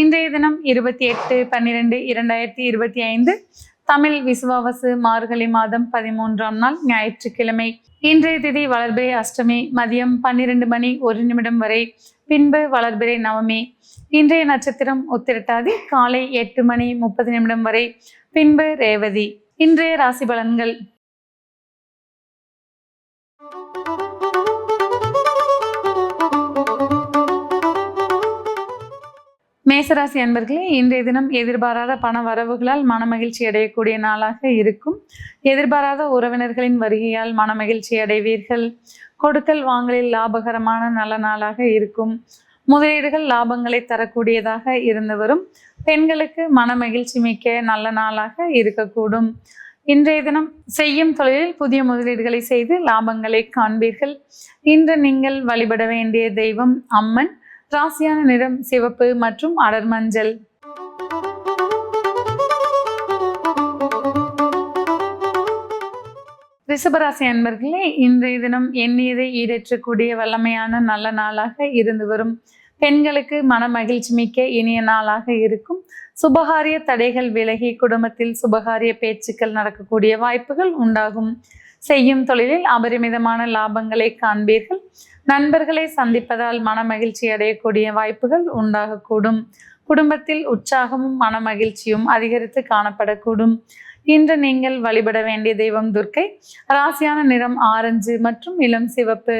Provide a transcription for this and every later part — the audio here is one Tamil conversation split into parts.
இன்றைய தினம் இருபத்தி எட்டு பன்னிரெண்டு இரண்டாயிரத்தி இருபத்தி ஐந்து தமிழ் விசுவாவசு மார்கழி மாதம் பதிமூன்றாம் நாள் ஞாயிற்றுக்கிழமை. இன்றைய திதி வளர்பிறை அஷ்டமி மதியம் பன்னிரண்டு மணி ஒரு நிமிடம் வரை பின்பு வளர்பிறை நவமி. இன்றைய நட்சத்திரம் உத்திரட்டாதி காலை எட்டு மணி முப்பது நிமிடம் வரை பின்பு ரேவதி. இன்றைய ராசி பலன்கள். மேசராசி அன்பர்களே இன்றைய தினம் எதிர்பாராத பண வரவுகளால் மனமகிழ்ச்சி அடையக்கூடிய நாளாக இருக்கும். எதிர்பாராத உறவினர்களின் வருகையால் மனமகிழ்ச்சி அடைவீர்கள். கொடுக்கல் வாங்கலில் லாபகரமான நல்ல நாளாக இருக்கும். முதலீடுகள் லாபங்களை தரக்கூடியதாக இருந்து வரும். பெண்களுக்கு மனமகிழ்ச்சி மிக்க நல்ல நாளாக இருக்கக்கூடும். இன்றைய தினம் செய்யும் தொழிலில் புதிய முதலீடுகளை செய்து லாபங்களை காண்பீர்கள். இன்று நீங்கள் வழிபட வேண்டிய தெய்வம் அம்மன். ராசியான நிறம் சிவப்பு மற்றும் அடர் மஞ்சள். ரிஷபராசி அன்பர்களே இன்றைய தினம் எண்ணியதை ஈடேற்றக்கூடிய வல்லமையான நல்ல நாளாக இருந்து வரும். பெண்களுக்கு மன மகிழ்ச்சி மிக்க இனிய நாளாக இருக்கும். சுபகாரிய தடைகள் விலகி குடும்பத்தில் சுபகாரிய பேச்சுக்கள் நடக்கக்கூடிய வாய்ப்புகள் உண்டாகும். செய்யும் தொழிலில் அபரிமிதமான லாபங்களை காண்பீர்கள். நண்பர்களை சந்திப்பதால் மன மகிழ்ச்சி அடையக்கூடிய வாய்ப்புகள் உண்டாகக்கூடும். குடும்பத்தில் உற்சாகமும் மன மகிழ்ச்சியும் அதிகரித்து காணப்படக்கூடும். இன்று நீங்கள் வழிபட வேண்டிய தெய்வம் துர்க்கை. ராசியான நிறம் ஆரஞ்சு மற்றும் இளம் சிவப்பு.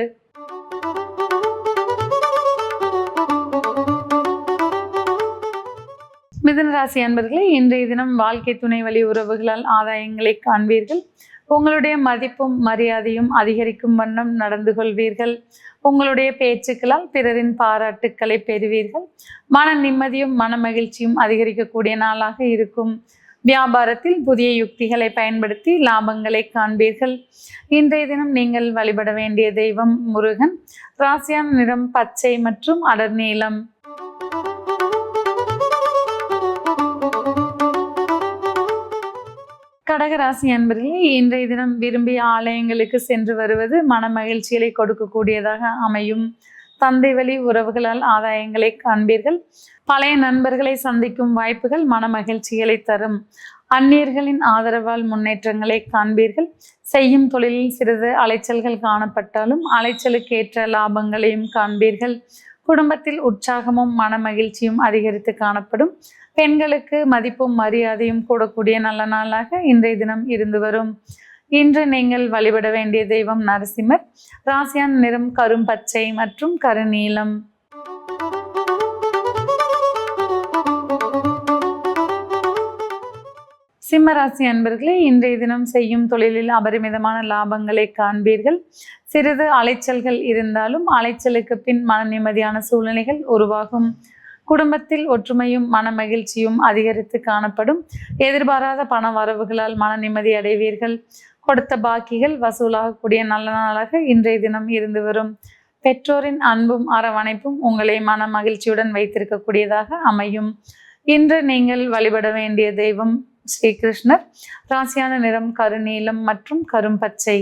மிதுன ராசி அன்பர்களே இன்றைய தினம் வாழ்க்கை துணை வழி உறவுகளால் ஆதாயங்களை காண்பீர்கள். உங்களுடைய மதிப்பும் மரியாதையும் அதிகரிக்கும் வண்ணம் நடந்து கொள்வீர்கள். உங்களுடைய பேச்சுக்களால் பிறரின் பாராட்டுக்களை பெறுவீர்கள். மன நிம்மதியும் மன மகிழ்ச்சியும் அதிகரிக்கக்கூடிய நாளாக இருக்கும். வியாபாரத்தில் புதிய யுக்திகளை பயன்படுத்தி லாபங்களை காண்பீர்கள். இன்றைய தினம் நீங்கள் வழிபட வேண்டிய தெய்வம் முருகன். ராசியான நிறம் பச்சை மற்றும் அடர் நீளம் கடகராசி அன்பர்களே இன்றைய தினம் விரும்பிய ஆலயங்களுக்கு சென்று வருவது மன மகிழ்ச்சிகளை கொடுக்கக்கூடியதாக அமையும். தந்தை வழி உறவுகளால் ஆதாயங்களை காண்பீர்கள். பழைய நண்பர்களை சந்திக்கும் வாய்ப்புகள் மன மகிழ்ச்சிகளை தரும். அந்நியர்களின் ஆதரவால் முன்னேற்றங்களை காண்பீர்கள். செய்யும் தொழிலில் சிறிது அலைச்சல்கள் காணப்பட்டாலும் அலைச்சலுக்கேற்ற லாபங்களையும் காண்பீர்கள். குடும்பத்தில் உற்சாகமும் மன மகிழ்ச்சியும் அதிகரித்து காணப்படும். பெண்களுக்கு மதிப்பும் மரியாதையும் கூடக்கூடிய நல்ல நாளாக இன்றைய தினம் இருந்து வரும். இன்று நீங்கள் வழிபட வேண்டிய தெய்வம் நரசிம்மர். ராசியான் நிறம் கரும் பச்சை மற்றும் கருநீலம். சிம்மராசி அன்பர்களே இன்றைய தினம் செய்யும் தொழிலில் அபரிமிதமான லாபங்களை காண்பீர்கள். சிறிது அலைச்சல்கள் இருந்தாலும் அலைச்சலுக்கு பின் மன நிம்மதியான சூழ்நிலைகள் உருவாகும். குடும்பத்தில் ஒற்றுமையும் மன மகிழ்ச்சியும் அதிகரித்து காணப்படும். எதிர்பாராத பண வரவுகளால் மன நிம்மதி அடைவீர்கள். கொடுத்த பாக்கிகள் வசூலாகக்கூடிய நல்ல நாளாக இன்றைய தினம் இருந்து வரும். பெற்றோரின் அன்பும் அரவணைப்பும் உங்களை மன மகிழ்ச்சியுடன் வைத்திருக்கக்கூடியதாக அமையும். இன்று நீங்கள் வழிபட வேண்டிய தெய்வம் ஸ்ரீகிருஷ்ணர். ராசியான நிறம் கருநீலம் மற்றும் கரும்பச்சை.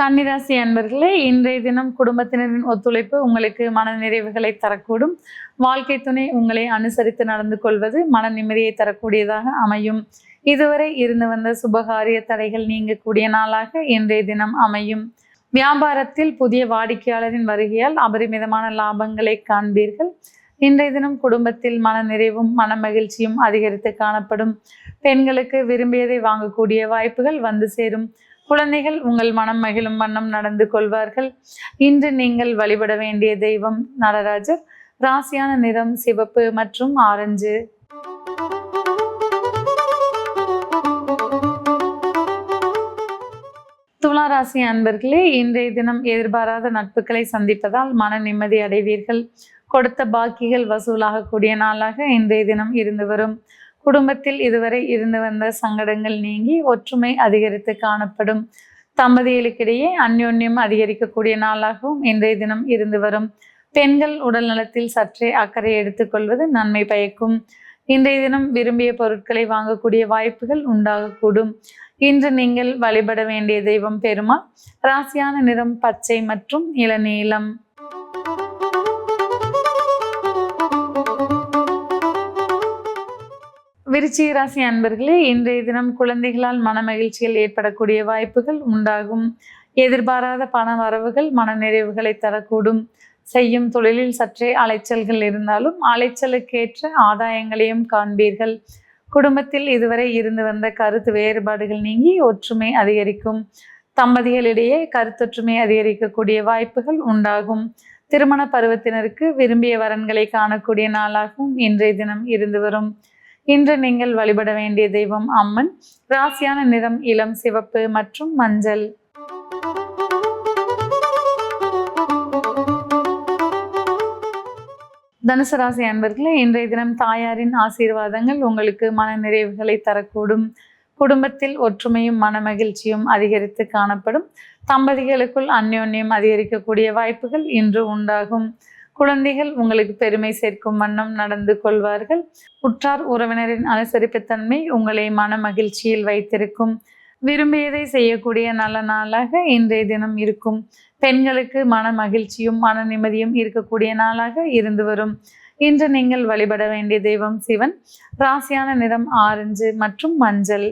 கன்னிராசி அன்பர்களே இன்றைய தினம் குடும்பத்தினரின் ஒத்துழைப்பு உங்களுக்கு மன நிறைவுகளை தரக்கூடும். வாழ்க்கை துணை உங்களை அனுசரித்து நடந்து கொள்வது மன நிம்மதியை தரக்கூடியதாக அமையும். இதுவரை இருந்து வந்த சுபகாரிய தடைகள் நீங்கக்கூடிய நாளாக இன்றைய தினம் அமையும். வியாபாரத்தில் புதிய வாடிக்கையாளரின் வருகையால் அபரிமிதமான லாபங்களை காண்பீர்கள். இன்றைய தினம் குடும்பத்தில் மன நிறைவும் மன மகிழ்ச்சியும் அதிகரித்து காணப்படும். பெண்களுக்கு விரும்பியதை வாங்கக்கூடிய வாய்ப்புகள் வந்து சேரும். குழந்தைகள் உங்கள் மனம் மகிழும் வண்ணம் நடந்து கொள்வார்கள். இன்று நீங்கள் வழிபட வேண்டிய தெய்வம் நடராஜர். ராசியான நிறம் சிவப்பு மற்றும் ஆரஞ்சு. துலா ராசி அன்பர்களே இன்றைய தினம் எதிர்பாராத நட்புகளை சந்திப்பதால் மன நிம்மதி அடைவீர்கள். கொடுத்த பாக்கிகள் வசூலாகக்கூடிய நாளாக இன்றைய தினம் இருந்து வரும். குடும்பத்தில் இதுவரை இருந்து வந்த சங்கடங்கள் நீங்கி ஒற்றுமை அதிகரித்து காணப்படும். தம்பதிகளுக்கிடையே அந்யோன்யம் அதிகரிக்கக்கூடிய நாளாகவும் இன்றைய தினம் இருந்து வரும். பெண்கள் உடல் நலத்தில் சற்றே அக்கறை எடுத்துக்கொள்வது நன்மை பயக்கும். இன்றைய தினம் விரும்பிய பொருட்களை வாங்கக்கூடிய வாய்ப்புகள் உண்டாகக்கூடும். இன்று நீங்கள் வழிபட வேண்டிய தெய்வம் பெருமாள் ராசியான நிறம் பச்சை மற்றும் இளநீளம் விருச்சிக ராசி அன்பர்களே இன்றைய தினம் குழந்தைகளால் மனமகிழ்ச்சிகள் ஏற்படக்கூடிய வாய்ப்புகள் உண்டாகும். எதிர்பாராத பண வரவுகள் மனநிறைவுகளை தரக்கூடும். செய்யும் தொழிலில் சற்றே அலைச்சல்கள் இருந்தாலும் அலைச்சலுக்கேற்ற ஆதாயங்களையும் காண்பீர்கள். குடும்பத்தில் இதுவரை இருந்து வந்த கருத்து வேறுபாடுகள் நீங்கி ஒற்றுமை அதிகரிக்கும். தம்பதிகளிடையே கருத்தொற்றுமை அதிகரிக்கக்கூடிய வாய்ப்புகள் உண்டாகும். திருமண பருவத்தினருக்கு விரும்பிய வரன்களை காணக்கூடிய நாளாகவும் இன்றைய தினம் இருந்து வரும். இன்று நீங்கள் வழிபட வேண்டிய தெய்வம் அம்மன். ராசியான நிறம் இளம் சிவப்பு மற்றும் மஞ்சள். தனுசு ராசி அன்பர்களே இன்றைய தினம் தாயாரின் ஆசீர்வாதங்கள் உங்களுக்கு மன நிறைவுகளை தரக்கூடும். குடும்பத்தில் ஒற்றுமையும் மனமகிழ்ச்சியும் அதிகரித்து காணப்படும். தம்பதிகளுக்குள் அந்யோன்யம் அதிகரிக்கக்கூடிய வாய்ப்புகள் இன்று உண்டாகும். குழந்தைகள் உங்களுக்கு பெருமை சேர்க்கும் வண்ணம் நடந்து கொள்வார்கள். உற்றார் உறவினரின் அனுசரிப்புத்தன்மை உங்களை மன மகிழ்ச்சியில் வைத்திருக்கும். விரும்பியதை செய்யக்கூடிய நல்ல நாளாக இன்றைய தினம் இருக்கும். பெண்களுக்கு மன மகிழ்ச்சியும் மன நிம்மதியும் இருக்கக்கூடிய நாளாக இருந்து வரும். இன்று நீங்கள் வழிபட வேண்டிய தெய்வம் சிவன். ராசியான நிறம் ஆரஞ்சு மற்றும் மஞ்சள்.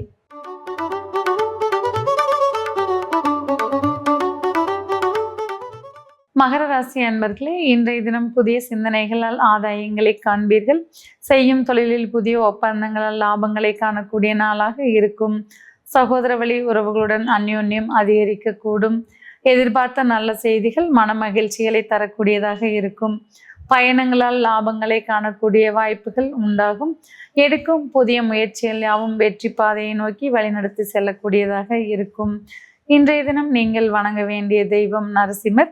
மகர ராசி அன்பர்களே இன்றைய தினம் புதிய சிந்தனைகளால் ஆதாயங்களை காண்பீர்கள். செய்யும் தொழிலில் புதிய ஒப்பந்தங்களால் லாபங்களை காணக்கூடிய நாளாக இருக்கும். சகோதர வழி உறவுகளுடன் அந்யோன்யம் அதிகரிக்கக்கூடும். எதிர்பார்த்த நல்ல செய்திகள் மன மகிழ்ச்சிகளை தரக்கூடியதாக இருக்கும். பயணங்களால் லாபங்களை காணக்கூடிய வாய்ப்புகள் உண்டாகும். எடுக்கும் புதிய முயற்சிகள் யாவும் வெற்றி பாதையை நோக்கி வழிநடத்தி செல்லக்கூடியதாக இருக்கும். இன்றைய தினம் நீங்கள் வணங்க வேண்டிய தெய்வம் நரசிம்மர்.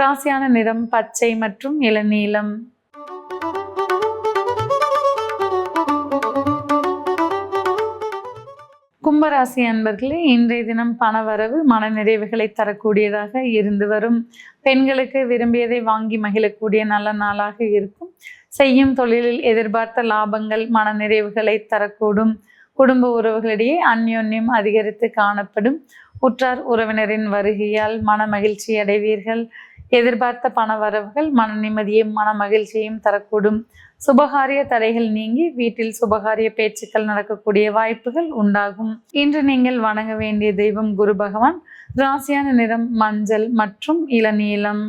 ராசியான நிறம் பச்சை மற்றும் இளநீலம். கும்பராசி அன்பர்களே இன்றைய தினம் பணவரவு மனநிறைவுகளை தரக்கூடியதாக இருந்து வரும். பெண்களுக்கு விரும்பியதை வாங்கி மகிழக்கூடிய நல்ல நாளாக இருக்கும். செய்யும் தொழிலில் எதிர்பார்த்த லாபங்கள் மனநிறைவுகளை தரக்கூடும். குடும்ப உறவுகளிடையே அந்யோன்யம் அதிகரித்து காணப்படும். உற்றார் உறவினரின் வருகையால் மன மகிழ்ச்சி அடைவீர்கள். எதிர்பார்த்த பண வரவுகள் மன நிம்மதியும் மன மகிழ்ச்சியையும் தரக்கூடும். சுபகாரிய தடைகள் நீங்கி வீட்டில் சுபகாரிய பேச்சுக்கள் நடக்கக்கூடிய வாய்ப்புகள் உண்டாகும். இன்று நீங்கள் வணங்க வேண்டிய தெய்வம் குரு பகவான். ராசியான நிறம் மஞ்சள் மற்றும் இளநீளம்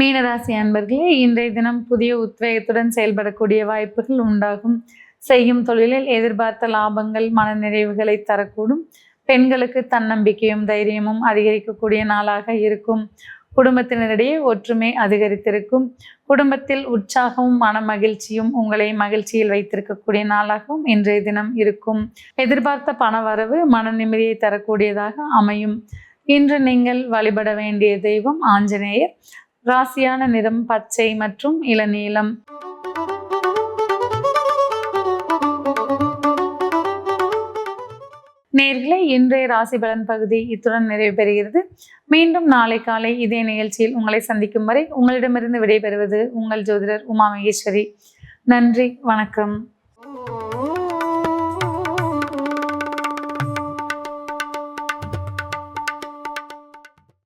மீனராசி அன்பர்களே இன்றைய தினம் புதிய உத்வேகத்துடன் செயல்படக்கூடிய வாய்ப்புகள் உண்டாகும். செய்யும் தொழிலில் எதிர்பார்த்த லாபங்கள் மனநிறைவுகளை தரக்கூடும். பெண்களுக்கு தன்னம்பிக்கையும் தைரியமும் அதிகரிக்கக்கூடிய நாளாக இருக்கும். குடும்பத்தினரிடையே ஒற்றுமை அதிகரித்திருக்கும். குடும்பத்தில் உற்சாகமும் மன மகிழ்ச்சியும் உங்களை மகிழ்ச்சியில் வைத்திருக்கக்கூடிய நாளாகவும் இன்றைய தினம் இருக்கும். எதிர்பார்த்த பண வரவு மன நிம்மதியை தரக்கூடியதாக அமையும். இன்று நீங்கள் வழிபட வேண்டிய தெய்வம் ஆஞ்சநேயர். ராசியான நிறம் பச்சை மற்றும் இளநீலம். நேர்களே இன்றைய ராசி பலன் பகுதி இத்துடன் நிறைவு பெறுகிறது. மீண்டும் நாளை காலை இதே நிகழ்ச்சியில் உங்களை சந்திக்கும் வரை உங்களிடமிருந்து விடைபெறுவது உங்கள் ஜோதிடர் உமா மகேஸ்வரி நன்றி வணக்கம்.